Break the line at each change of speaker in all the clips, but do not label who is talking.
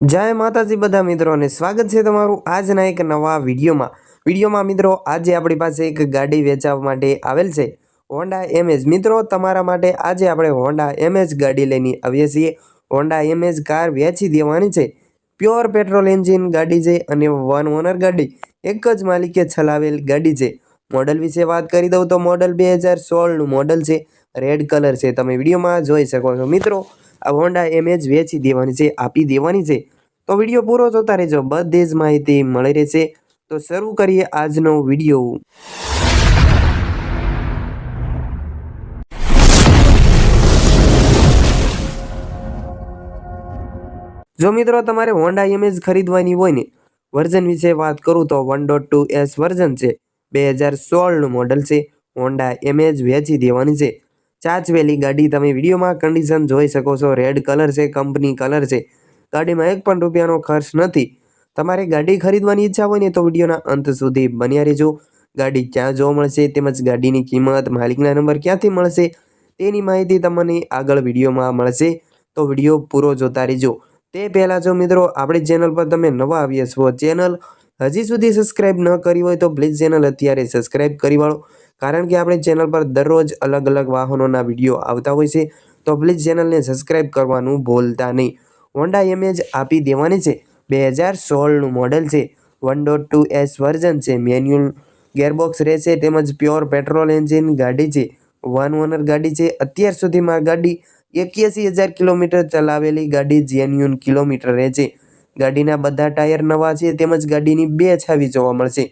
જય માતાજી બધા મિત્રોને સ્વાગત છે તમારું આજના એક નવા વિડીયોમાં. વિડીયોમાં મિત્રો, આજે આપણી પાસે એક ગાડી વેચાવવા માટે આવેલ છે. હોન્ડા એમએજ મિત્રો, તમારા માટે આજે આપણે હોન્ડા એમએજ ગાડી લઈને આવીએ છીએ. હોન્ડા એમએજ કાર વેચી દેવાની છે. પ્યોર પેટ્રોલ એન્જિન ગાડી છે અને વન ઓનર ગાડી. એક જ માલિકે ચલાવેલ ગાડી છે. મોડલ વિશે વાત કરી દઉં તો મોડલ બે હજાર સોળનું મોડલ છે. રેડ કલર છે. તમે વિડીયોમાં જોઈ શકો છો. મિત્રો, આ હોન્ડા એમેજ વેચી દેવાની છે, આપી દેવાની છે. તો વીડિયો પૂરો જોતા રહેજો. બધી જ માહિતી મળી રહેશે. તો શરૂ કરીએ આજનો વીડિયો. જો મિત્રો, તમારે હોન્ડા એમેજ ખરીદવાની હોય ને વર્ઝન વિશે વાત કરું તો one dot two S version છે. બે હજાર સોળનું મોડલ છે. હોન્ડા એમેજ વેચી દેવાની છે. ચાચવેલી ગાડી તમે વિડીયોમાં કન્ડિશન જોઈ શકો છો. રેડ કલર છે કંપની કલર છે. ગાડીમાં એક પણ રૂપિયાનો ખર્ચ નથી. તમારે ગાડી ખરીદવાની ઈચ્છા હોય ને તો વિડીયોના અંત સુધી બન્યા રહેજો. ગાડી ક્યાં જોવા મળશે તેમજ ગાડીની કિંમત, માલિકના નંબર ક્યાંથી મળશે તેની માહિતી તમને આગળ વિડીયોમાં મળશે. તો વીડિયો પૂરો જોતા રહેજો. તે પહેલાં જો મિત્રો, આપણી ચેનલ પર તમે નવા આવ્યા છો ચેનલ હજી સુધી સબસ્ક્રાઈબ ન કરી હોય તો પ્લીઝ ચેનલ અત્યારે સબસ્ક્રાઈબ કરી વાળો. કારણ કે આપણે ચેનલ પર દરરોજ અલગ અલગ વાહનોના વીડિયો આવતા હોય છે, તો પ્લીઝ ચેનલને સબસ્ક્રાઈબ કરવાનું ભૂલતા નહીં. હોન્ડા એમેજ આપી દેવાની છે. બે હજાર સોળનું મોડલ છે. One dot two S version છે. મેન્યુઅલ ગેરબોક્સ રહેશે, તેમજ પ્યોર પેટ્રોલ એન્જિન ગાડી છે. વન ઓનર ગાડી છે. અત્યાર સુધીમાં ગાડી એક્યાસી હજાર કિલોમીટર ચલાવેલી ગાડી જેન્યુન કિલોમીટર રહે છે. ગાડીના બધા ટાયર નવા છે, તેમજ ગાડીની બે છાવી જોવા મળશે.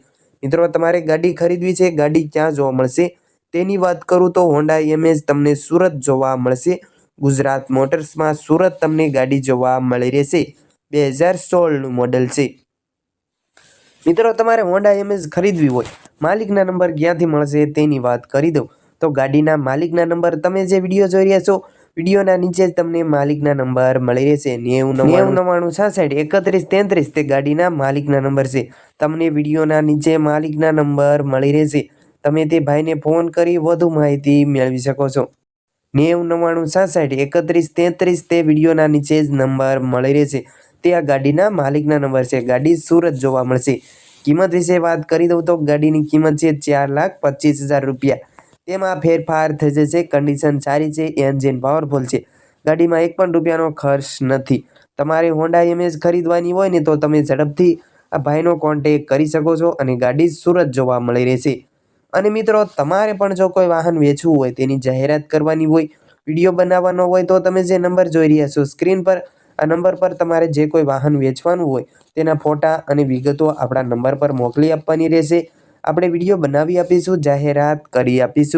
મિત્રો, તમારે ગાડી ખરીદવી છે, ગાડી ક્યાં જોવા મળશે? તેની વાત કરું તો હોન્ડા એમએજ તમને સુરત જોવા મળશે. ગુજરાત મોટર્સમાં સુરત તમને ગાડી જોવા મળી રહેશે. બે હજાર સોળનું મોડલ છે. મિત્રો, તમારે હોન્ડા એમએજ ખરીદવી હોય, માલિકના નંબર ક્યાંથી મળશે તેની વાત કરી દઉં. તો ગાડીના માલિકના નંબર તમે જે વીડિયો જોઈ રહ્યા છો વિડીયોના નીચે જ તમને માલિકના નંબર મળી રહેશે. નેવું નેવું નવ્વાણું છાસઠ, એકત્રીસ તેત્રીસ તે ગાડીના માલિકના નંબર છે. તમને વિડીયોના નીચે માલિકના નંબર મળી રહેશે. તમે તે ભાઈને ફોન કરી વધુ માહિતી મેળવી શકો છો. નેવું નવ્વાણું છાસઠ, એકત્રીસ તેત્રીસ તે વિડીયોના નીચે જ નંબર મળી રહેશે. તે આ ગાડીના માલિકના નંબર છે. ગાડી સુરત જોવા મળશે. કિંમત વિશે વાત કરી દઉં તો ગાડીની કિંમત છે ચાર લાખ પચીસ હજાર રૂપિયા. તેમાં ફેરફાર થઈ જશે કન્ડિશન સારી છે એન્જિન પાવરફુલ છે. ગાડીમાં એક પણ રૂપિયાનો ખર્ચ નથી. તમારે હોન્ડા એમએસ ખરીદવાની હોય ને તો તમે ઝડપથી આ ભાઈનો કોન્ટેક કરી શકો છો અને ગાડી સુરત જોવા મળી રહેશે. અને મિત્રો, તમારે પણ જો કોઈ વાહન વેચવું હોય, તેની જાહેરાત કરવાની હોય, વીડિયો બનાવવાનો હોય, તો તમે જે નંબર જોઈ રહ્યા છો સ્ક્રીન પર, આ નંબર પર તમારે જે કોઈ વાહન વેચવાનું હોય, તેના ફોટા અને વિગતો આપણા નંબર પર મોકલી આપવાની રહેશે. આપણે વીડિયો બનાવી આપીશું, જાહેરાત કરી આપીશું.